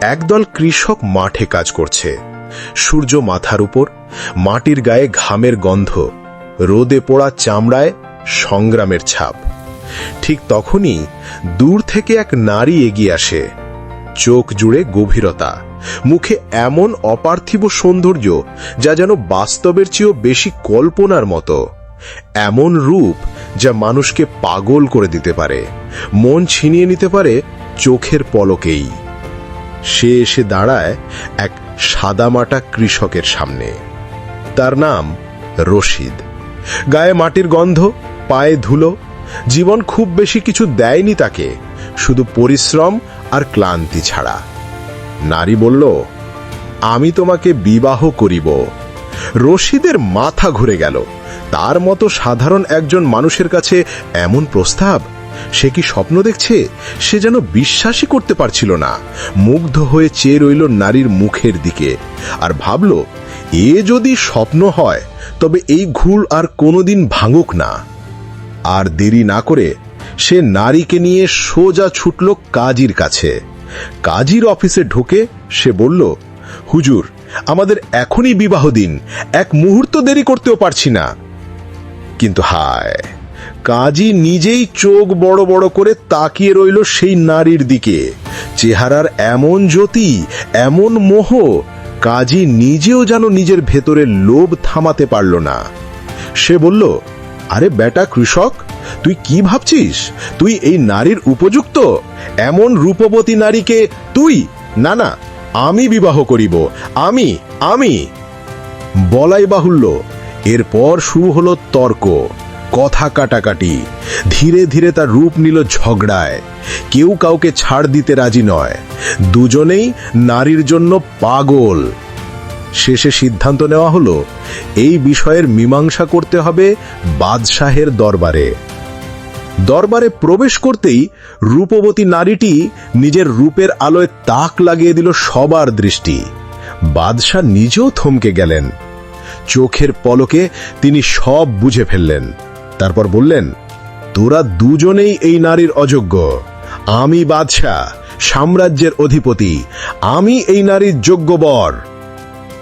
একদল কৃষক মাঠে কাজ করছে। সূর্য মাথার উপর, মাটির গায়ে ঘামের গন্ধ, রোদে পোড়া চামড়ায় সংগ্রামের ছাপ। ঠিক তখনই দূর থেকে এক নারী এগিয়ে আসে। চোখ জুড়ে গভীরতা, মুখে এমন অপার্থিব সৌন্দর্য যা যেন বাস্তবের চেয়েও বেশি কল্পনার মতো। এমন রূপ যা মানুষকে পাগল করে দিতে পারে, মন ছিনিয়ে নিতে পারে চোখের পলকেই। সে এসে দাঁড়ায় এক সাদামাটা কৃষকের সামনে। তার নাম রশিদ। গায়ে মাটির গন্ধ, পায়ে ধুলো, জীবন খুব বেশি কিছু দেয়নি তাকে, শুধু পরিশ্রম আর ক্লান্তি ছাড়া। নারী বলল, আমি তোমাকে বিবাহ করিব। রশিদের মাথা ঘুরে গেল। তার মতো সাধারণ একজন মানুষের কাছে এমন প্রস্তাব সে কি স্বপ্ন দেখছে? সে যেন বিশ্বাসই করতে পারছিল না। মুগ্ধ হয়ে চেয়ে রইল নারীর মুখের দিকে আর ভাবল, এ যদি স্বপ্ন হয়, তবে এই ঘুল আর কোনোদিন ভাঙুক না। আর দেরি না করে সে নারীকে নিয়ে সোজা ছুটল কাজীর কাছে। কাজীর অফিসে ঢুকে সে বলল, হুজুর, আমাদের এখনই বিবাহ দিন। এক মুহূর্ত দেরি করতেও পারছি না। কিন্তু হায়! কাজী নিজেই চোখ বড় বড় করে তাকিয়ে রইল সেই নারীর দিকে। চেহারার এমন জ্যোতি, এমন মোহ, কাজী নিজেও যেন নিজের ভেতরে লোভ থামাতে পারল না। সে বলল, আরে বেটা কৃষক, তুই কি ভাবছিস? তুই এই নারীর উপযুক্ত? এমন রূপবতী নারীকে তুই, না না, আমি বিবাহ করিব, আমি আমি। বলাই বাহুল্য। এরপর শুরু হলো তর্ক। কথা কাটাকাটি। ধীরে ধীরে তার রূপ নিল ঝগড়ায়। কেউ কাউকে ছাড় দিতে রাজি নয়। দুজনেই নারীর জন্য পাগল। শেষে সিদ্ধান্ত নেওয়া হলো, এই বিষয়ের মীমাংসা করতে হবে বাদশাহের দরবারে। দরবারে প্রবেশ করতেই রূপবতী নারীটি নিজের রূপের আলোয় তাক লাগিয়ে দিল সবার দৃষ্টি। বাদশাহ নিজেও থমকে গেলেন। চোখের পলকে তিনি সব বুঝে ফেললেন। তারপর বললেন, তোরা দুজনেই এই নারীর অযোগ্য। আমি বাদশাহ, সাম্রাজ্যের অধিপতি। আমি এই নারীর যোগ্য বর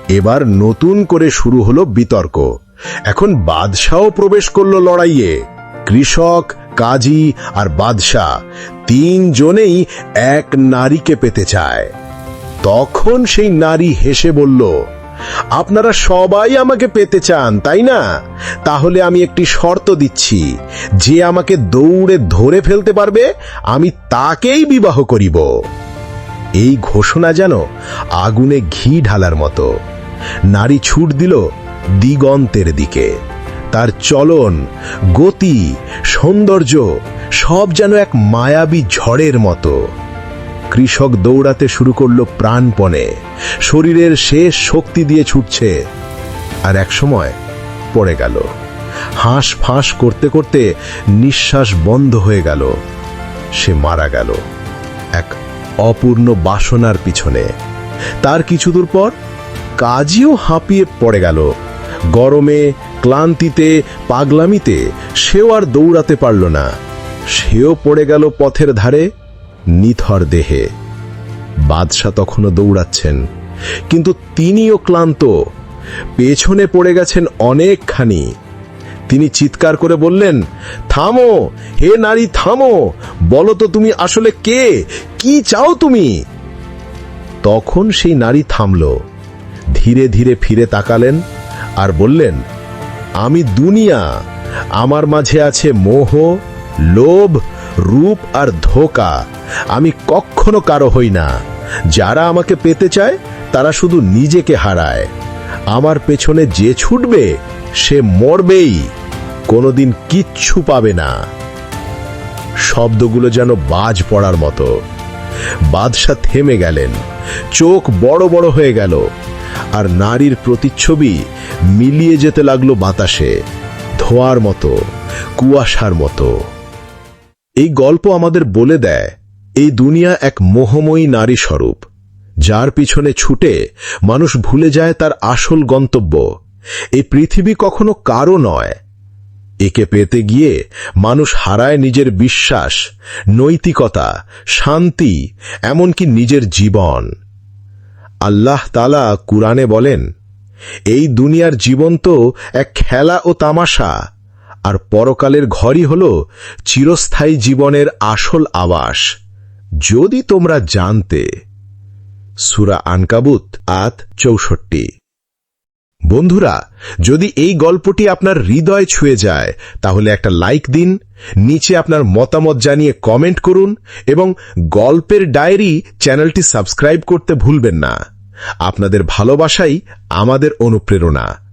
এবার নতুন করে শুরু হলো বিতর্ক। এখন বাদশাহ প্রবেশ করল লড়াইয়ে। কৃষক, কাজী আর বাদশাহ তিনজনেই এক নারীকে পেতে চায়। তখন সেই নারী হেসে বলল আপনারা সবাই আমাকে পেতে চান, তাই না? তাহলে আমি একটি শর্ত দিচ্ছি। যে আমাকে দৌড়ে ধরে ফেলতে পারবে, আমি তাকেই বিবাহ করিব। এই ঘোষণা যেন আগুনে ঘি ঢালার মতো। নারী ছুট দিল দিগন্তের দিকে। তার চলন, গতি, সৌন্দর্য সব যেন এক মায়াবী ঝড়ের মতো। কৃষক দৌড়াতে শুরু করল প্রাণপণে। শরীরের শেষ শক্তি দিয়ে ছুটছে। আর এক সময় পড়ে গেল। হাঁস ফাঁস করতে করতে নিঃশ্বাস বন্ধ হয়ে গেল। সে মারা গেল এক অপূর্ণ বাসনার পিছনে। তার কিছু দূর পর কাজীও হাঁপিয়ে পড়ে গেল। গরমে, ক্লান্তিতে, পাগলামিতে সেও আর দৌড়াতে পারল না। সেও পড়ে গেল পথের ধারে। নিথর দেহে। বাদশাহ তখনও দৌড়াচ্ছেন। কিন্তু তিনিও ক্লান্ত। পেছনে পড়ে গেছেন অনেকখানি। তিনি চিৎকার করে বললেন, থামো, হে নারী, থামো। বলো তো তুমি আসলে কে? কি চাও তুমি? তখন সেই নারী থামল। ধীরে ধীরে ফিরে তাকালেন আর বললেন, আমি দুনিয়া। আমার মাঝে আছে মোহ, লোভ রূপ আর ধোকা। আমি কখনো কারও হই না। যারা আমাকে পেতে চায়, তারা শুধু নিজেকে হারায়। আমার পেছনে যে ছুটবে, সে মরবেই। কোনোদিন কিচ্ছু পাবে না। শব্দগুলো যেন বাজ পড়ার মতো। বাদশাহ থেমে গেলেন। চোখ বড় বড় হয়ে গেল। আর নারীর প্রতিচ্ছবি মিলিয়ে যেতে লাগল বাতাসে। ধোয়ার মতো, কুয়াশার মতো। এই গল্প আমাদের বলে দেয়, এই দুনিয়া এক মোহময়ী নারী স্বরূপ। যার পিছনে ছুটে মানুষ ভুলে যায় তার আসল গন্তব্য। এই পৃথিবী কখনো কারও নয়। একে পেতে গিয়ে মানুষ হারায় নিজের বিশ্বাস, নৈতিকতা, শান্তি, এমনকি নিজের জীবন। আল্লাহ তালা কুরআনে বলেন, এই দুনিয়ার জীবন তো এক খেলা ও তামাশা আর পরকালের ঘরই হল চিরস্থায়ী জীবনের আসল আবাস। যদি তোমরা জানতে, সুরা আনকাবুত আত চৌষট্টি। বন্ধুরা, যদি এই গল্পটি আপনার হৃদয় ছুঁয়ে যায়, তাহলে একটা লাইক দিন, নিচে আপনার মতামত জানিয়ে কমেন্ট করুন, এবং গল্পের ডায়েরি চ্যানেলটি সাবস্ক্রাইব করতে ভুলবেন না। আপনাদের ভালোবাসাই আমাদের অনুপ্রেরণা।